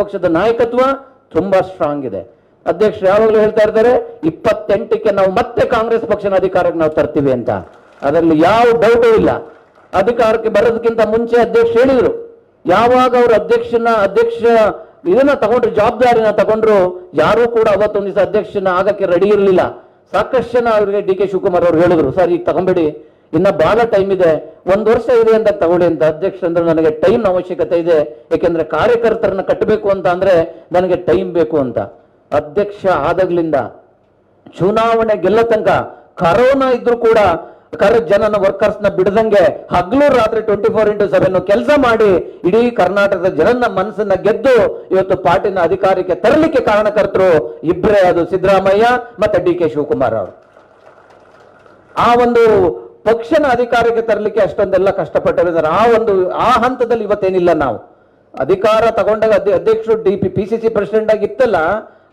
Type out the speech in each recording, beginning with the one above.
ಪಕ್ಷದ ನಾಯಕತ್ವ ತುಂಬಾ ಸ್ಟ್ರಾಂಗ್ ಇದೆ. ಅಧ್ಯಕ್ಷ ಯಾವಾಗಲೂ ಹೇಳ್ತಾ ಇದ್ದಾರೆ ಇಪ್ಪತ್ತೆಂಟಕ್ಕೆ ನಾವು ಮತ್ತೆ ಕಾಂಗ್ರೆಸ್ ಪಕ್ಷನ ಅಧಿಕಾರಕ್ಕೆ ನಾವು ತರ್ತೀವಿ ಅಂತ. ಅದರಲ್ಲಿ ಯಾವ ಡೌಟು ಇಲ್ಲ. ಅಧಿಕಾರಕ್ಕೆ ಬರೋದಕ್ಕಿಂತ ಮುಂಚೆ ಅಧ್ಯಕ್ಷ ಹೇಳಿದ್ರು. ಯಾವಾಗ ಅವರು ಅಧ್ಯಕ್ಷನ, ಅಧ್ಯಕ್ಷ ಇದನ್ನ ತಗೊಂಡ್ರು, ಜವಾಬ್ದಾರಿನ ತಗೊಂಡ್ರು, ಯಾರೂ ಕೂಡ ಅವತ್ತೊಂದು ದಿವಸ ಅಧ್ಯಕ್ಷನ ಆಗಕ್ಕೆ ರೆಡಿ ಇರಲಿಲ್ಲ. ಸಾಕಷ್ಟು ಜನ ಅವರಿಗೆ ಡಿ ಕೆ ಶಿವಕುಮಾರ್ ಅವರು ಹೇಳಿದ್ರು, ಸರ್, ಈಗ ತಗೊಂಬೇಡಿ ಇನ್ನ ಬಹಳ ಟೈಮ್ ಇದೆ. ಒಂದು ವರ್ಷ ಇದೆ ಅಂತ ತಗೊಳ್ಳಿ ಅಂತ ಅಧ್ಯಕ್ಷ ಅಂದ್ರೆ ನನಗೆ ಟೈಮ್ ಅವಶ್ಯಕತೆ ಇದೆ. ಯಾಕೆಂದ್ರೆ ಕಾರ್ಯಕರ್ತರನ್ನ ಕಟ್ಟಬೇಕು ಅಂತ ಅಂದ್ರೆ ನನಗೆ ಟೈಮ್ ಬೇಕು ಅಂತ. ಅಧ್ಯಕ್ಷ ಆದಾಗ್ಲಿಂದ ಚುನಾವಣೆ ಗೆಲ್ಲ ತನಕ ಕರೋನಾ ಇದ್ರೂ ಕೂಡ ಕರ ಜನನ ವರ್ಕರ್ಸ್ನ ಬಿಡದಂಗೆ ಹಗ್ಲು ರಾತ್ರಿ ಟ್ವೆಂಟಿ ಫೋರ್ ಇಂಟು ಸೆವೆನ್ ಕೆಲಸ ಮಾಡಿ ಇಡೀ ಕರ್ನಾಟಕದ ಜನನ ಮನಸ್ಸನ್ನ ಗೆದ್ದು ಇವತ್ತು ಪಾರ್ಟಿನ ಅಧಿಕಾರಕ್ಕೆ ತರಲಿಕ್ಕೆ ಕಾರಣಕರ್ತರು ಇಬ್ಬರೇ ಅದು ಸಿದ್ದರಾಮಯ್ಯ ಮತ್ತೆ ಡಿ ಕೆ ಶಿವಕುಮಾರ್ ಅವರು. ಆ ಒಂದು ಪಕ್ಷನ ಅಧಿಕಾರಕ್ಕೆ ತರಲಿಕ್ಕೆ ಅಷ್ಟೊಂದೆಲ್ಲ ಕಷ್ಟಪಟ್ಟಿದ್ದಾರೆ ಆ ಒಂದು, ಆ ಹಂತದಲ್ಲಿ ಇವತ್ತೇನಿಲ್ಲ ನಾವು. ಅಧಿಕಾರ ತಗೊಂಡಾಗ ಅಧ್ಯ- ಅಧ್ಯಕ್ಷರು D P P C C president ಆಗಿ ಇತ್ತಲ್ಲ,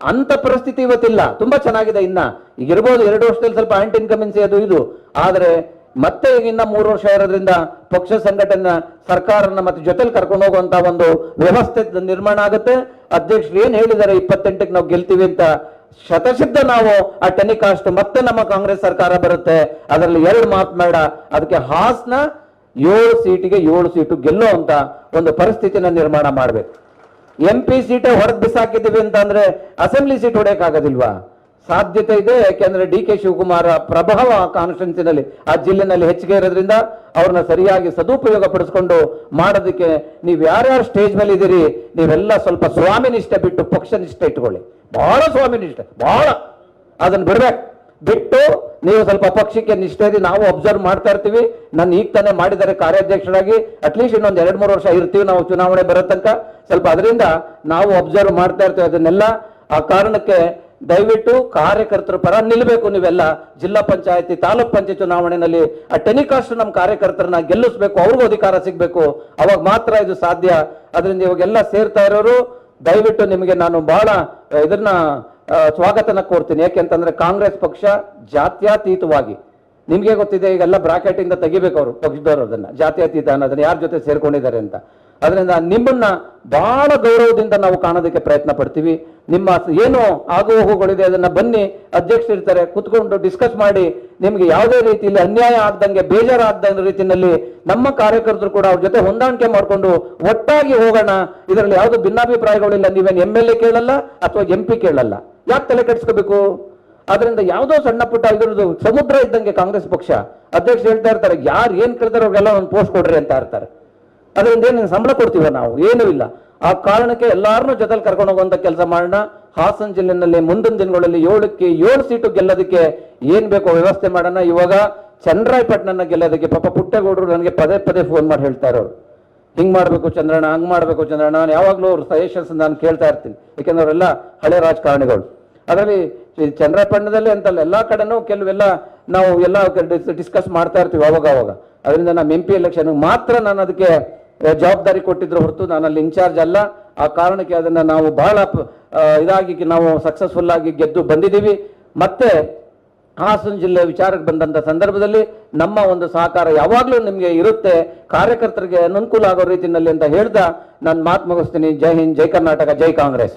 ಅಂತ ಪರಿಸ್ಥಿತಿ ಇವತ್ತಿಲ್ಲ. ತುಂಬಾ ಚೆನ್ನಾಗಿದೆ ಇನ್ನ. ಈಗ ಇರ್ಬೋದು ಎರಡು ವರ್ಷದಲ್ಲಿ ಸ್ವಲ್ಪ ಆಂಟಿ ಇನ್ಕಮೆನ್ಸಿ ಅದು ಇದು. ಆದ್ರೆ ಮತ್ತೆ ಈಗ ಇನ್ನ ಮೂರು ವರ್ಷ ಇರೋದ್ರಿಂದ ಪಕ್ಷ ಸಂಘಟನೆ ಸರ್ಕಾರನ ಮತ್ತೆ ಜೊತೆಲಿ ಕರ್ಕೊಂಡು ಹೋಗುವಂತ ಒಂದು ವ್ಯವಸ್ಥೆ ನಿರ್ಮಾಣ ಆಗುತ್ತೆ. ಅಧ್ಯಕ್ಷರು ಏನ್ ಹೇಳಿದ್ದಾರೆ, ಇಪ್ಪತ್ತೆಂಟಕ್ಕೆ ನಾವು ಗೆಲ್ತೀವಿ ಅಂತ ಶತಸಿದ್ಧ ನಾವು ಆ ಟೆನಿಕಾಸ್ಟ್ ಮತ್ತೆ ನಮ್ಮ ಕಾಂಗ್ರೆಸ್ ಸರ್ಕಾರ ಬರುತ್ತೆ. ಅದರಲ್ಲಿ ಎರಡು ಮಾತು ಬೇಡ. ಅದಕ್ಕೆ ಹಾಸ್ನ ಏಳು ಸೀಟಿಗೆ ಏಳು ಸೀಟು ಗೆಲ್ಲೋ ಅಂತ ಒಂದು ಪರಿಸ್ಥಿತಿನ ನಿರ್ಮಾಣ ಮಾಡ್ಬೇಕು. ಎಂ ಪಿ ಸೀಟೇ ಹೊರಗೆ ಬಿಸಾಕಿದ್ದೀವಿ ಅಂತ ಅಸೆಂಬ್ಲಿ ಸೀಟ್ ಹೊಡೆಯಕ್ಕಾಗೋದಿಲ್ವಾ? ಸಾಧ್ಯತೆ ಇದೆ, ಯಾಕೆಂದ್ರೆ ಡಿ ಕೆ ಶಿವಕುಮಾರ್ ಪ್ರಭಾವ ಕಾನ್ಸ್ಟಿಟ್ಯೂನ್ಸಿನಲ್ಲಿ ಆ ಜಿಲ್ಲೆನಲ್ಲಿ ಹೆಚ್ಚಿಗೆ ಇರೋದ್ರಿಂದ ಅವ್ರನ್ನ ಸರಿಯಾಗಿ ಸದುಪಯೋಗ ಪಡಿಸ್ಕೊಂಡು ಮಾಡೋದಕ್ಕೆ ನೀವು ಯಾರ್ಯಾರು ಸ್ಟೇಜ್ ಮೇಲೆ ಇದ್ದೀರಿ ನೀವೆಲ್ಲ ಸ್ವಲ್ಪ ಸ್ವಾಮಿ ನಿಷ್ಠೆ ಬಿಟ್ಟು ಪಕ್ಷ ನಿಷ್ಠೆ ಇಟ್ಕೊಳ್ಳಿ. ಬಹಳ ಸ್ವಾಮಿ ನಿಷ್ಠೆ, ಬಹಳ. ಅದನ್ನ ಬಿಡ್ಬೇಕು ಬಿಟ್ಟು ನೀವು ಸ್ವಲ್ಪ ಪಕ್ಷಕ್ಕೆ ನಿಷ್ಠೆ ಇದೆ ನಾವು ಅಬ್ಸರ್ವ್ ಮಾಡ್ತಾ ಇರ್ತೀವಿ. ನಾನು ಈಗ ತಾನೇ ಮಾಡಿದ್ದಾರೆ ಕಾರ್ಯಾಧ್ಯಕ್ಷರಾಗಿ. ಅಟ್ಲೀಸ್ಟ್ ಇನ್ನೊಂದು ಎರಡು ಮೂರು ವರ್ಷ ಇರ್ತೀವಿ ನಾವು ಚುನಾವಣೆ ಬರೋ ತನಕ. ಸ್ವಲ್ಪ ಅದರಿಂದ ನಾವು ಅಬ್ಸರ್ವ್ ಮಾಡ್ತಾ ಇರ್ತೀವಿ ಅದನ್ನೆಲ್ಲ. ಆ ಕಾರಣಕ್ಕೆ ದಯವಿಟ್ಟು ಕಾರ್ಯಕರ್ತರ ಪರ ನಿಲ್ಲಬೇಕು ನೀವೆಲ್ಲ. ಜಿಲ್ಲಾ ಪಂಚಾಯತಿ, ತಾಲೂಕ್ ಪಂಚಾಯತ್ ಚುನಾವಣೆಯಲ್ಲಿ ಆ ಟೆನಿಕಾಸ್ಟ್ ನಮ್ಮ ಕಾರ್ಯಕರ್ತರನ್ನ ಗೆಲ್ಲಿಸ್ಬೇಕು, ಅವ್ರಿಗೂ ಅಧಿಕಾರ ಸಿಗಬೇಕು. ಅವಾಗ ಮಾತ್ರ ಇದು ಸಾಧ್ಯ. ಅದರಿಂದ ಇವಾಗೆಲ್ಲ ಸೇರ್ತಾ ಇರೋರು ದಯವಿಟ್ಟು ನಿಮಗೆ ನಾನು ಬಹಳ ಇದನ್ನ ಸ್ವಾಗತನ ಕೋರ್ತೀನಿ ಯಾಕೆಂತಂದ್ರೆ ಕಾಂಗ್ರೆಸ್ ಪಕ್ಷ ಜಾತ್ಯಾತೀತವಾಗಿ, ನಿಮಗೆ ಗೊತ್ತಿದೆ, ಈಗೆಲ್ಲ ಬ್ರಾಕೆಟ್ ಇಂದ ತೆಗಿಬೇಕು ಅವರು ಪಕ್ಷದವರು ಅದನ್ನ, ಜಾತ್ಯಾತೀತ ಅನ್ನೋದನ್ನ ಯಾರ ಜೊತೆ ಸೇರ್ಕೊಂಡಿದ್ದಾರೆ ಅಂತ. ಅದರಿಂದ ನಿಮ್ಮನ್ನ ಬಹಳ ಗೌರವದಿಂದ ನಾವು ಕಾಣೋದಕ್ಕೆ ಪ್ರಯತ್ನ ಪಡ್ತೀವಿ. ನಿಮ್ಮ ಏನು ಆಗು ಹೋಗುಗಳಿದೆ ಅದನ್ನ ಬನ್ನಿ, ಅಧ್ಯಕ್ಷರು ಇರ್ತಾರೆ, ಕುತ್ಕೊಂಡು ಡಿಸ್ಕಸ್ ಮಾಡಿ, ನಿಮ್ಗೆ ಯಾವುದೇ ರೀತಿಯಲ್ಲಿ ಅನ್ಯಾಯ ಆಗ್ದಂಗೆ, ಬೇಜಾರಾಗ್ದಂಗೆ ರೀತಿಯಲ್ಲಿ ನಮ್ಮ ಕಾರ್ಯಕರ್ತರು ಕೂಡ ಅವ್ರ ಜೊತೆ ಹೊಂದಾಣಿಕೆ ಮಾಡಿಕೊಂಡು ಒಟ್ಟಾಗಿ ಹೋಗೋಣ. ಇದರಲ್ಲಿ ಯಾವುದು ಭಿನ್ನಾಭಿಪ್ರಾಯಗಳಿಲ್ಲ. ನೀವೇನು ಎಂ ಎಲ್ ಎ ಕೇಳಲ್ಲ ಅಥವಾ ಎಂ ಪಿ ಕೇಳಲ್ಲ? ಯಾಕೆ ತಲೆ ಕೆಡಿಸ್ಕೋಬೇಕು? ಅದರಿಂದ ಯಾವುದೋ ಸಣ್ಣ ಪುಟ್ಟ ಇದ್ರದ್ದು ಸಮುದ್ರ ಇದ್ದಂಗೆ ಕಾಂಗ್ರೆಸ್ ಪಕ್ಷ. ಅಧ್ಯಕ್ಷ ಹೇಳ್ತಾ ಇರ್ತಾರೆ, ಯಾರು ಏನ್ ಕೇಳ್ತಾರೆ ಅವ್ರಿಗೆಲ್ಲ ಒಂದು ಪೋಸ್ಟ್ ಕೊಡ್ರಿ ಅಂತ ಇರ್ತಾರೆ. ಅದರಿಂದ ಏನು ಸಂಬಳ ಕೊಡ್ತೀವ ನಾವು? ಏನೂ ಇಲ್ಲ. ಆ ಕಾರಣಕ್ಕೆ ಎಲ್ಲಾರನ್ನೂ ಜೊತೆಲಿ ಕರ್ಕೊಂಡು ಹೋಗುವಂತ ಕೆಲಸ ಮಾಡೋಣ. ಹಾಸನ ಜಿಲ್ಲೆನಲ್ಲಿ ಮುಂದಿನ ದಿನಗಳಲ್ಲಿ ಏಳಕ್ಕೆ ಏಳು ಸೀಟು ಗೆಲ್ಲೋದಕ್ಕೆ ಏನ್ ಬೇಕೋ ವ್ಯವಸ್ಥೆ ಮಾಡೋಣ. ಇವಾಗ ಚಂದ್ರಾಯಪಟ್ಟಣನ ಗೆಲ್ಲೋದಕ್ಕೆ ಪಾಪ ಪುಟ್ಟೇಗೌಡರು ನನಗೆ ಪದೇ ಪದೇ ಫೋನ್ ಮಾಡಿ ಹೇಳ್ತಾ ಇರೋರು. ಹಿಂಗ್ ಮಾಡಬೇಕು ಚಂದ್ರಣ್ಣ, ಹಂಗ್ ಮಾಡಬೇಕು ಚಂದ್ರಣ್ಣ ನಾನು ಯಾವಾಗಲೂ ಅವ್ರ ಸಜೆಷನ್ಸ್ ನಾನು ಕೇಳ್ತಾ ಇರ್ತೀನಿ. ಯಾಕೆಂದ್ರೆ ಅವರೆಲ್ಲ ಹಳೆ ರಾಜಕಾರಣಿಗಳು. ಅದರಲ್ಲಿ ಚಂದ್ರಾಯಪಟ್ಟಣದಲ್ಲಿ ಅಂತಲ್ಲ ಎಲ್ಲಾ ಕಡೆನೂ ಕೆಲವೆಲ್ಲ ನಾವು ಎಲ್ಲ ಡಿಸ್ಕಸ್ ಮಾಡ್ತಾ ಇರ್ತೀವಿ ಅವಾಗ ಅವಾಗ. ಅದರಿಂದ ನಮ್ಮ ಎಂ ಪಿ ಎಲೆಕ್ಷನ್ ಮಾತ್ರ ನಾನು ಅದಕ್ಕೆ ಜವಾಬ್ದಾರಿ ಕೊಟ್ಟಿದ್ರು ಹೊರತು ನಾನು ಅಲ್ಲಿ ಇನ್ಚಾರ್ಜ್ ಅಲ್ಲ. ಆ ಕಾರಣಕ್ಕೆ ಅದನ್ನ ನಾವು ಬಹಳ ಇದಾಗಿ ನಾವು ಸಕ್ಸಸ್ಫುಲ್ ಆಗಿ ಗೆದ್ದು ಬಂದಿದ್ದೀವಿ. ಮತ್ತೆ ಹಾಸನ ಜಿಲ್ಲೆ ವಿಚಾರಕ್ಕೆ ಬಂದಂತ ಸಂದರ್ಭದಲ್ಲಿ ನಮ್ಮ ಒಂದು ಸಹಕಾರ ಯಾವಾಗಲೂ ನಿಮಗೆ ಇರುತ್ತೆ. ಕಾರ್ಯಕರ್ತರಿಗೆ ಅನುಕೂಲ ಆಗೋ ರೀತಿಯಲ್ಲಿ ಅಂತ ಹೇಳ್ದ, ನಾನು ಮಾತು ಮುಗಿಸ್ತೀನಿ. ಜೈ ಹಿಂದ್, ಜೈ ಕರ್ನಾಟಕ, ಜೈ ಕಾಂಗ್ರೆಸ್.